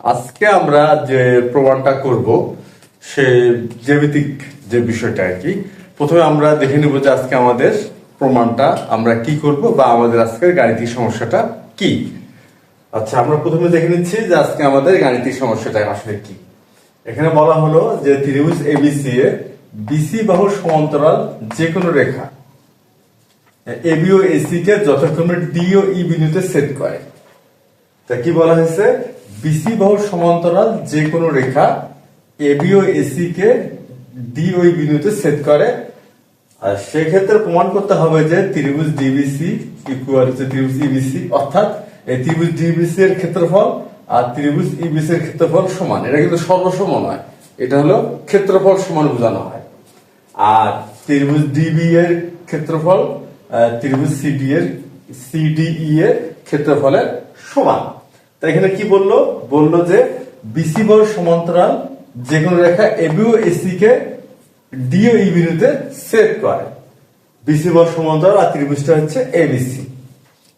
আজকে আমরা যে প্রমাণটা করব, সে জ্যামিতিক যে বিষয়টা আর কি, প্রথমে আমরা দেখে নেব যে আজকে আমাদের প্রমাণটা আমরা কি করব বা আমাদের আজকের গাণিতিক সমস্যাটা কি। আচ্ছা আমরা প্রথমে দেখে নিচ্ছি যে আজকে আমাদের গাণিতিক সমস্যাটা আসলে কি। এখানে বলা হলো যে ত্রিভুজ এবিসি এ বিসি বাহু সমান্তরাল যে কোনো রেখা এবি ও এসি কে যথাক্রমে ডি ও ই বিন্দুতে সেট করে। তা কি বলা হয়েছে? বিসি বাহুর সমান্তরাল যে কোনো রেখা এবি ও এসি কে ডি ওই বিন্দুতে সেট করে। আর সেক্ষেত্রে প্রমাণ করতে হবে যে ত্রিভুজ ডিবিসি ইকুয়াল টু ত্রিভুজ ইবিসি অর্থাৎ এই ত্রিভুজ ডিবিসি এর ক্ষেত্রফল আর ত্রিভুজ ইবিসি এর ক্ষেত্রফল সমান। এটা কিন্তু সর্বসম নয়, এটা হলো ক্ষেত্রফল সমান বোঝানো হয়। আর ত্রিভুজ ডিবি এর ক্ষেত্রফল ত্রিভুজ সিডি এর সিডিই এর ক্ষেত্রফলের সমান। তা এখানে কি বলল? বলল যে বিসি বর সমান্তরাল যে কোনো রেখা এবি ও এসি কে ডি ও ই বিন্দুতে সেট করে। বিসি বর সমান্তরাল আর ত্রিভুজটা হচ্ছে এবিসি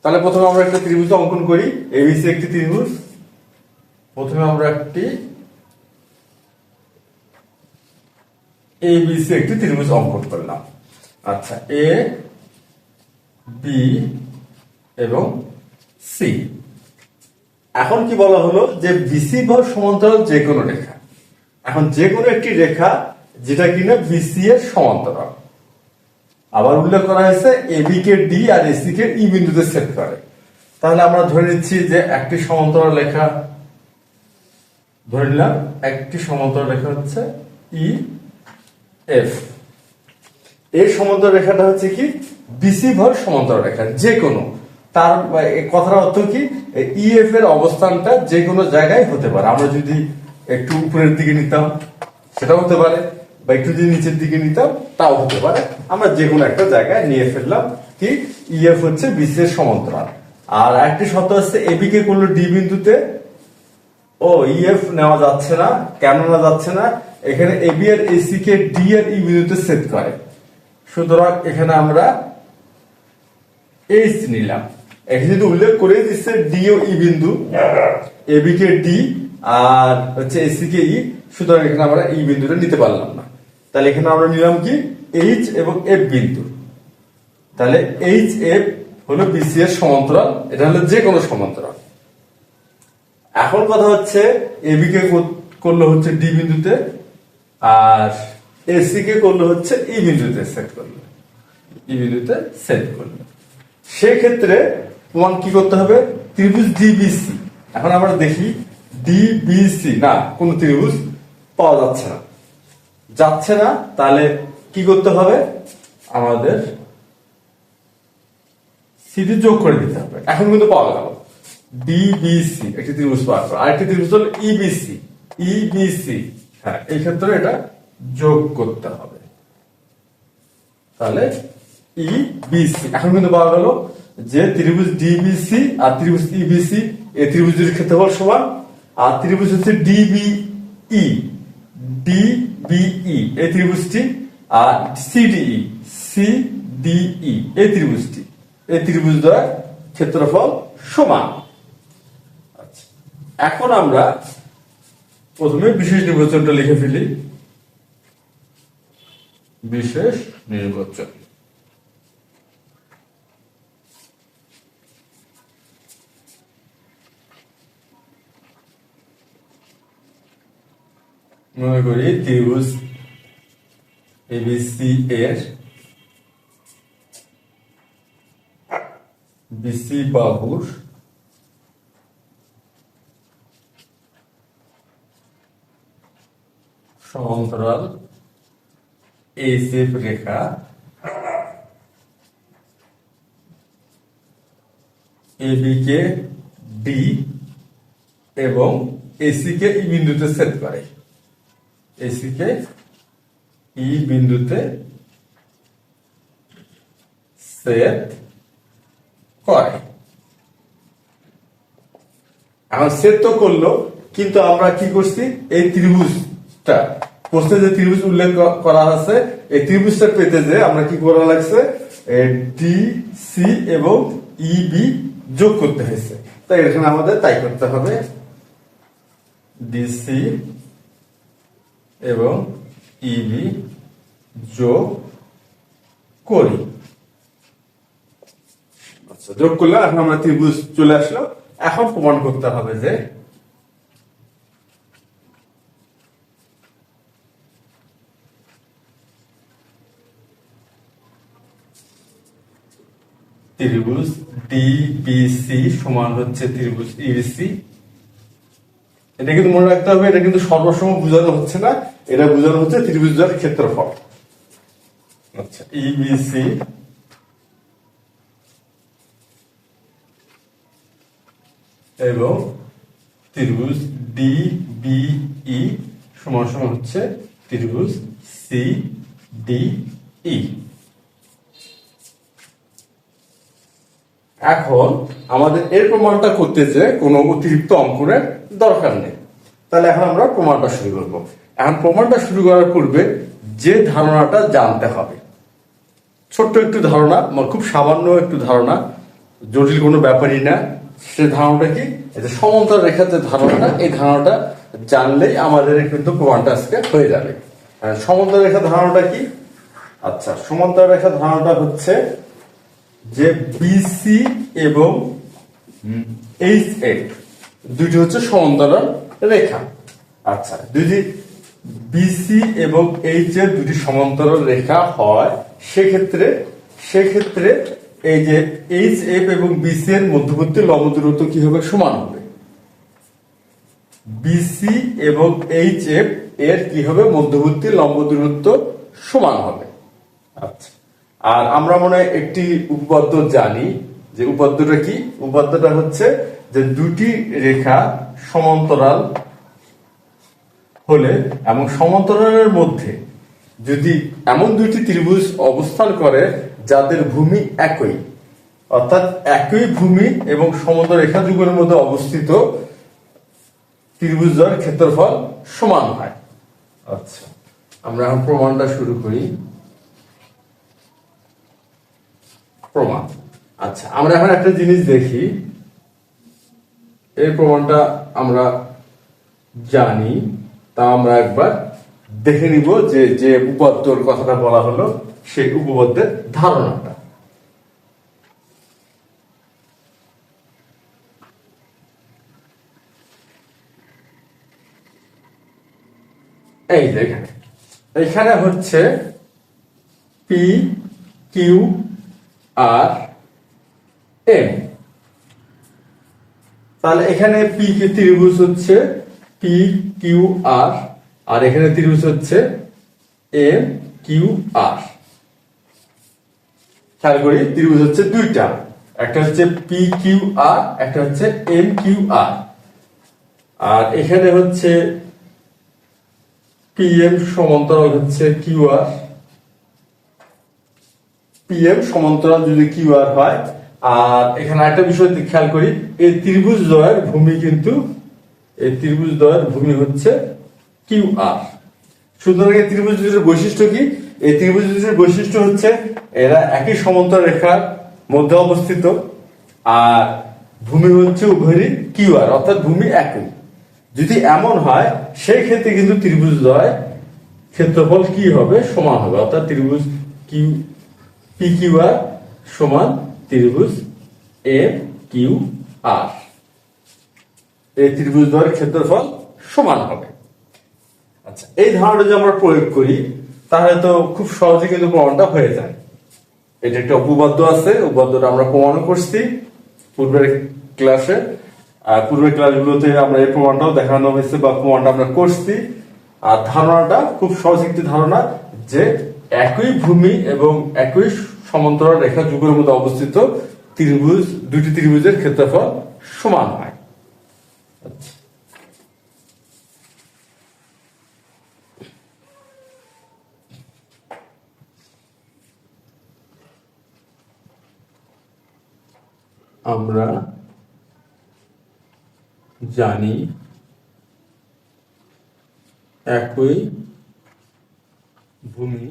তাহলে প্রথমে আমরা একটা ত্রিভুজ অঙ্কন করি। এবিসি একটি ত্রিভুজ। প্রথমে আমরা একটি এ বি সি একটি ত্রিভুজ অঙ্কন করলাম। আচ্ছা এ বি এবং সি এখন কি বলা হলো যে বিসি ভর সমান্তরাল যে কোনো রেখা। এখন যে কোনো একটি রেখা যেটা কিনা বিসি এর সমান্তরাল। আবার উল্লেখ করা হয়েছে এবি কে ডি আর এসি কে ই বিন্দুতে সেট করে। তাহলে আমরা ধরে নিচ্ছি যে একটি সমান্তরাল রেখা, ধরে নিলাম একটি সমান্তরাল রেখা হচ্ছে ই এফ এই সমান্তরাল রেখাটা হচ্ছে কি? বিসি ভর সমান্তরাল রেখা, যে কোনো। তার কথার অর্থ কি? ইএফ এর অবস্থানটা যে কোনো জায়গায় হতে পারে। আমরা যদি একটু উপরের দিকে নিতাম, সেটাও হতে পারে। বা একটু যদি নিচের দিকে নিতাম, তাও হতে পারে। আমরা যে কোনো একটা জায়গায় নিয়ে ফেললাম। কি? ইএফ হচ্ছে বিসি এর সমান্তরাল। আর একটি শর্ত হচ্ছে এবি কে করল ডি বিন্দুতে, ও ইএফ নেওয়া যাচ্ছে না। কেন নেওয়া যাচ্ছে না? এখানে এবি আর এসি কে ডি আর ই বিন্দুতে সেট করে। সুতরাং এখানে আমরা এইচ নিলাম। এখানে যদি উল্লেখ করে দিচ্ছে ডি ও ই বিন্দু এবি কে ডি আর হচ্ছে এসি কে ই সুতরাং এখানে আমরা ই বিন্দুটা নিতে পারলাম না। তাহলে এখানে আমরা নিলাম কি? এইচ এবং এফ বিন্দু। তাহলে এইচ এফ হলো বিসি এর সমান্তরাল, এটা হলো যে কোনো সমান্তরাল। এখন কথা হচ্ছে এবি কে কর- করল হচ্ছে ডি বিন্দুতে আর এসি কে করল হচ্ছে ই বিন্দুতে সেট করল। ই বিন্দুতে সেট করল। সেক্ষেত্রে প্রমাণ কি করতে হবে? ত্রিভুজ ডিবিসি এখন আমরা দেখি ডিবিসি না, কোন ত্রিভুজ পাওয়া যাচ্ছে না। যাচ্ছে না, তাহলে কি করতে হবে? আমাদের সিডি যোগ করে দিতে হবে। এখন কিন্তু পাওয়া গেল। ডিবিসি একটি ত্রিভুজ পাওয়া গেল আরেকটি ত্রিভুজ হলো ইবিসি ইবিসি হ্যাঁ এই ক্ষেত্রে এটা যোগ করতে হবে। তাহলে ইবিসি এখন কিন্তু পাওয়া গেল যে ত্রিভুজ ডিবিসি আর ত্রিভুজ ইবিসি এই ত্রিভুজের ক্ষেত্রফল সমান আর ত্রিভুজ হচ্ছে ডিবিই ডিবিই এই ত্রিভুজটি আর সিডিই সিডিই এই ত্রিভুজটি এই ত্রিভুজ দ্বয় ক্ষেত্রফল সমান। আচ্ছা, এখন আমরা প্রথমে বিশেষ নির্বাচনটা লিখে ফেলি। বিশেষ নির্বাচন। মনে করি ত্রিভুজ এবিসি এর বিসি বাহুর সমান্তরাল এইচএফ রেখা এবি কে ডি এবং এসি কে ই বিন্দুতে সেট করে। এসি কে ই বিন্দুতে, সেট করে এখন সেট তো করল, কিন্তু আমরা কি করছি? এই ত্রিভুজটা, প্রশ্নে যে ত্রিভুজ উল্লেখ করা আছে, এই ত্রিভুজটা পেতে যে আমরা কি করা লাগছে? ডি সি এবং ই বি যোগ করতে হয়েছে। তাই এখানে আমাদের তাই করতে হবে। ডিসি এবং ইবি যোগ করি। আচ্ছা যোগ করলে এখন আমরা ত্রিভুজ চলে আসলো। এখন প্রমাণ করতে হবে যে ত্রিভুজ ডিবিসি সমান হচ্ছে ত্রিভুজ ইবিসি এটা কিন্তু মনে রাখতে হবে, এটা কিন্তু সর্বসম বোঝানো হচ্ছে না, এটা বোঝানো হচ্ছে ত্রিভুজের ক্ষেত্রফল। আচ্ছা ইবিসি এবং ত্রিভুজ ডি বিই সমান সমান হচ্ছে ত্রিভুজ সি ডি ই এখন আমাদের এর প্রমাণটা করতে যে কোনো অতিরিক্ত অঙ্কনের দরকার নেই। তাহলে এখন আমরা প্রমাণটা শুরু করব। এখন প্রমাণটা শুরু করার পূর্বে যে ধারণাটা জানতে হবে। ছোট্ট একটু ধারণা বা খুব সামান্য একটু ধারণা, জটিল কোনো ব্যাপারই না। সে ধারণাটা কি? সমান্তর রেখার যে ধারণাটা, এই ধারণাটা জানলেই আমাদের কিন্তু প্রমাণটা আজকে হয়ে যাবে। সমান্তর রেখা ধারণাটা কি? আচ্ছা সমান্তর রেখা ধারণাটা হচ্ছে যে বিসি এবং এইচ এফ দুটি হচ্ছে সমান্তরাল রেখা। আচ্ছা যদি বিসি এবং এইচ এর দুটি সমান্তরাল রেখা হয়, সেক্ষেত্রে সেক্ষেত্রে এই যে এইচ এফ এবং বিসি এর মধ্যবর্তী লম্ব দূরত্ব কি হবে? সমান হবে। বিসি এবং এইচ এফ এর কি হবে? মধ্যবর্তী লম্ব দূরত্ব সমান হবে। আচ্ছা। আর আমরা মনে একটি উপপাদ্য জানি, যে উপাদ্যটা কি? উপাদ্যটা হচ্ছে যে দুটি রেখা সমান্তরাল হলে এবং সমান্তরালের মধ্যে যদি এমন দুইটি ত্রিভুজ অবস্থান করে যাদের ভূমি একই, অর্থাৎ একই ভূমি এবং সমান্তর রেখা যুগের মধ্যে অবস্থিত ত্রিভুজের ক্ষেত্রফল সমান হয়। আচ্ছা আমরা এখন প্রমাণটা শুরু করি। প্রমাণ। আচ্ছা আমরা এখন একটা জিনিস দেখি। এই প্রমাণটা আমরা জানি, তা আমরা একবার দেখে নিব যে যে উপপাদ্যর কথাটা বলা হলো, সেই উপপাদ্যের ধারণাটা। এই যে এখানে। এখানে হচ্ছে পি কিউ আর এম। তাহলে এখানে পি কে ত্রিভুজ হচ্ছে পি কিউ আর আর এখানে ত্রিভুজ হচ্ছে এম কিউ আর। খেয়াল করি, ত্রিভুজ হচ্ছে দুইটা। একটা হচ্ছে পি কিউ আর, একটা হচ্ছে এম কিউ আর। আর এখানে হচ্ছে পিএম সমান্তরাল হচ্ছে কিউ আর। পিএম সমান্তরাল যদি কিউ আর হয়, আর এখানে একটা বিষয় খেয়াল করি, এই ত্রিভুজ দ্বয়ের ভূমি কিন্তু, এই ত্রিভুজ দ্বয়ের ভূমি হচ্ছে কিউ আর। সুতরাং এই ত্রিভুজ দুটির বৈশিষ্ট্য কি? এই ত্রিভুজ দুটির বৈশিষ্ট্য হচ্ছে, এরা একই সমান্তর রেখার মধ্যে অবস্থিত, আর ভূমি হচ্ছে উভয়ই কিউ আর, অর্থাৎ ভূমি একই। যদি এমন হয়, সেই ক্ষেত্রে কিন্তু ত্রিভুজ দ্বয় ক্ষেত্রফল কি হবে? সমান হবে, অর্থাৎ ত্রিভুজ কিউ পি কিউ সমান ত্রিভুজ এম কিউ আর এই ত্রিভুজ দ্বয়ের ক্ষেত্রফল সমান হবে। আচ্ছা এই ধারণা যদি আমরা প্রয়োগ করি, তাহলে তো খুব সহজে কিন্তু প্রমাণটা হয়ে যায়। এটা একটা উপপাদ্য আছে, উপপাদ্যটা আমরা প্রমাণ করছি পূর্বের ক্লাসে। আর পূর্বের ক্লাসগুলোতে আমরা এই প্রমাণটাও দেখানো হয়েছে বা প্রমাণটা আমরা করছি। আর ধারণাটা খুব সহজ একটি ধারণা যে একই ভূমি এবং একই সমান্তরাল রেখা যুগের মধ্যে অবস্থিত ত্রিভুজ দুটি ত্রিভুজের ক্ষেত্রফল সমান হয়। আমরা জানি একই ভূমি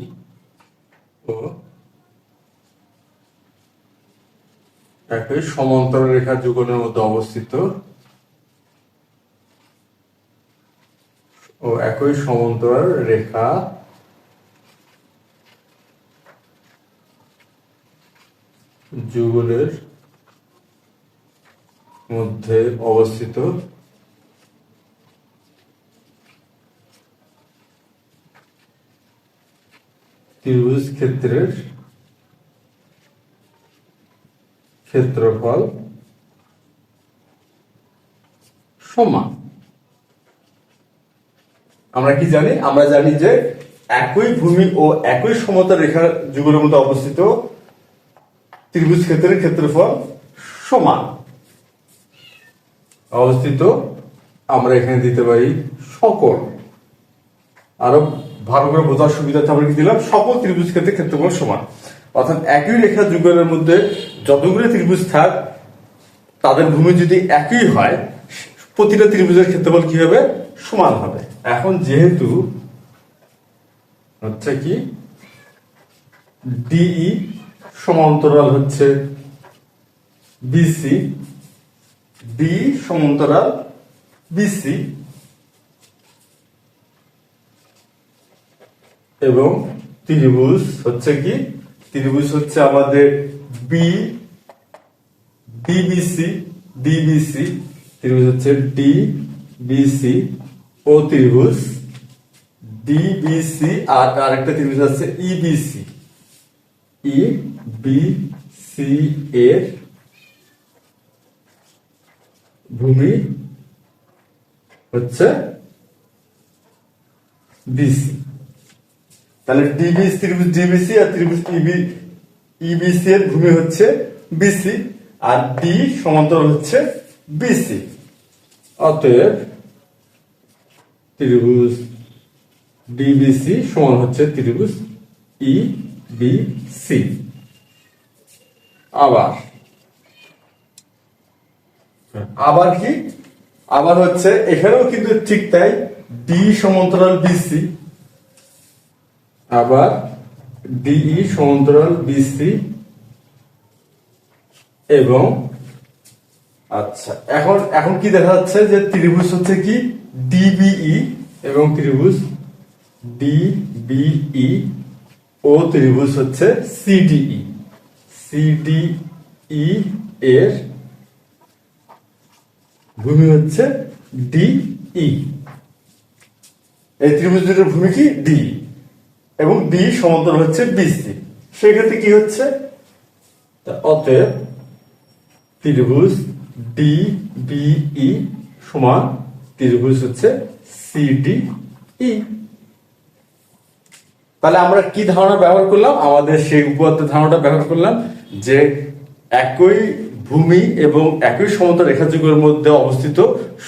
একই সমান্তরাল রেখা যুগলের মধ্যে অবস্থিত। ও একই সমান্তরাল রেখা। যুগলের মধ্যে অবস্থিত। ত্রিভুজ ক্ষেত্রের ক্ষেত্রফল সমান। আমরা কি জানি? আমরা জানি যে একই ভূমি ও একই সমতল রেখা যুগের মধ্যে অবস্থিত ত্রিভুজ ক্ষেত্রের ক্ষেত্রফল সমান। অবস্থিত আমরা এখানে দিতে পারি সকল। আরও ভালো করে বোঝার সুবিধার্থে আমরা কি দিলাম? সকল ত্রিভুজ ক্ষেত্রে ক্ষেত্রফল সমান। অর্থাৎ একই রেখা যুগলের মধ্যে যতগুলো ত্রিভুজ থাক, তাদের ভূমি যদি একই হয়, প্রতিটা ত্রিভুজের ক্ষেত্রফল কি হবে? সমান হবে। এখন যেহেতু হচ্ছে কি? ডিই সমান্তরাল হচ্ছে বিসি ডি সমান্তরাল বিসি এবং ত্রিভুজ হচ্ছে কি? ত্রিভুজ হচ্ছে আমাদের বি ডিবিসি ডিবিসি ত্রিভুজ হচ্ছে ডি বিসি ও ত্রিভুজ ডিবিসি আর আরেকটা ত্রিভুজ আছে ইবিসি ই বি সি এর ভূমি হচ্ছে বিসি তাহলে ডিবিসি ত্রিভুজ ডিবিসি আর ত্রিভুজ ইবি ইবিসি এর ভূমি হচ্ছে বিসি আর ডি সমান্তরাল হচ্ছে বিসি অতএব ত্রিভুজ ডিবিসি সমান হচ্ছে ত্রিভুজ ই বি সি আবার আবার কি? আবার হচ্ছে, এখানেও কিন্তু ঠিক তাই ডি সমান্তরাল বিসি আবার ডিই সমান্তরাল বিসি এবং আচ্ছা এখন এখন কি দেখা যাচ্ছে যে ত্রিভুজ হচ্ছে কি ডিবিই এবং ত্রিভুজ ডিবিই ও ত্রিভুজ হচ্ছে সিডিই। সিডিই এর ভূমি হচ্ছে ডিই। এই ত্রিভুজ ভূমি কি ডি এবং ডি সমান্তর হচ্ছে বিসি সেক্ষেত্রে কি হচ্ছে? অতএব ত্রিভুজ ডি বিই সমান ত্রিভুজ হচ্ছে সিডি ই তাহলে আমরা কি ধারণা ব্যবহার করলাম? আমাদের সেই উপপাদ্য ধারণাটা ব্যবহার করলাম যে একই ভূমি এবং একই সমতল রেখাযুগের মধ্যে অবস্থিত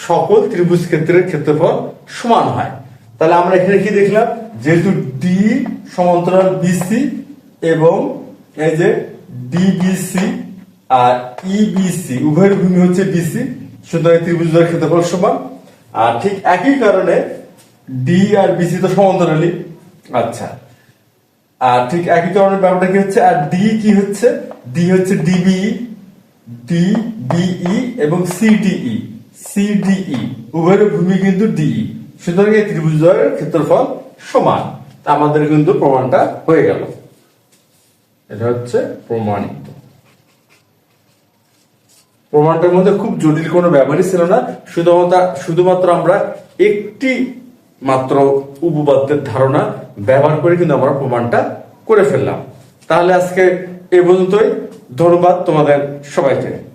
সকল ত্রিভুজ ক্ষেত্রের ক্ষেত্রফল সমান হয়। তাহলে আমরা এখানে কি দেখলাম? যেহেতু ডি সমান্তরাল বিসি এবং এই যে ডিবিসি আর ইবিসি উভয়ের ভূমি হচ্ছে বিসি সুতরাং ত্রিভুজের ক্ষেত্রফল সমান। আর ঠিক একই কারণে ডি আর বিসি তো সমান্তরালই। আচ্ছা। আর ঠিক একই কারণে ব্যাপারটা কি হচ্ছে? আর ডি কি হচ্ছে? ডি হচ্ছে ডিবিই ডি বিই এবং সিডিই সিডিই উভয়ের ভূমি কিন্তু ডিই সুতরাং এই ত্রিভুজদ্বয়ের ক্ষেত্রফল সমান। তা আমাদের কিন্তু প্রমাণটা হয়ে গেল। এটা হচ্ছে প্রমাণিত। প্রমাণটার মধ্যে খুব জটিল কোনো ব্যাপারই ছিল না। শুধুমাত্র শুধুমাত্র আমরা একটি মাত্র উপপাদ্যের ধারণা ব্যবহার করে কিন্তু আমরা প্রমাণটা করে ফেললাম। তাহলে আজকে এ পর্যন্তই। ধন্যবাদ তোমাদের সবাইকে।